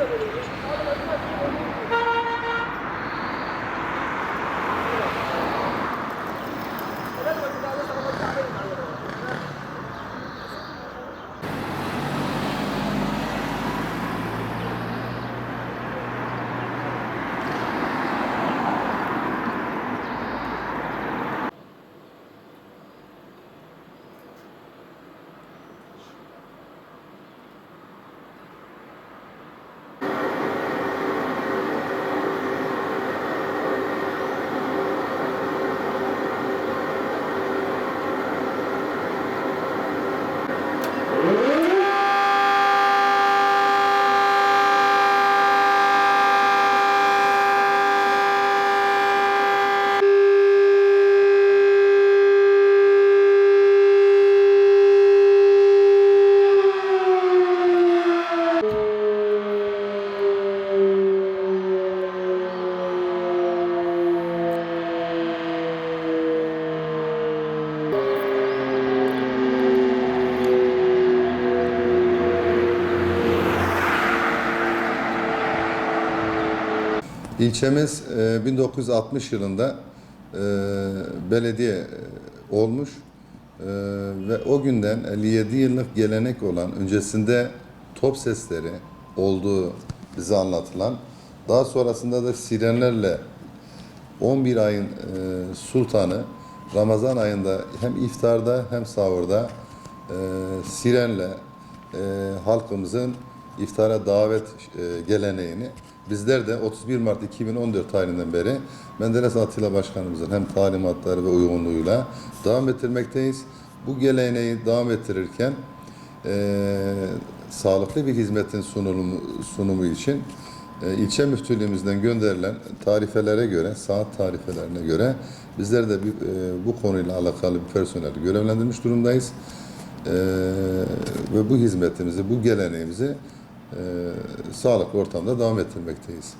ハハハハ! İlçemiz e, 1960 yılında e, belediye e, olmuş. E, ve o günden 57 yıllık gelenek olan öncesinde top sesleri olduğu bize anlatılan daha sonrasında da sirenlerle 11 ayın e, sultanı Ramazan ayında hem iftarda hem sahurda e, sirenle e, halkımızın iftara davet e, geleneğini bizler de 31 Mart 2014 tarihinden beri Menderes Atilla Başkanımızın hem talimatları ve uygunluğuyla devam ettirmekteyiz. Bu geleneği devam ettirirken e, sağlıklı bir hizmetin sunumu, sunumu için e, ilçe müftülüğümüzden gönderilen tarifelere göre, saat tarifelerine göre bizler de bir, e, bu konuyla alakalı bir personeli görevlendirmiş durumdayız. E, ve bu hizmetimizi, bu geleneğimizi sağlıklı ortamda devam ettirmekteyiz.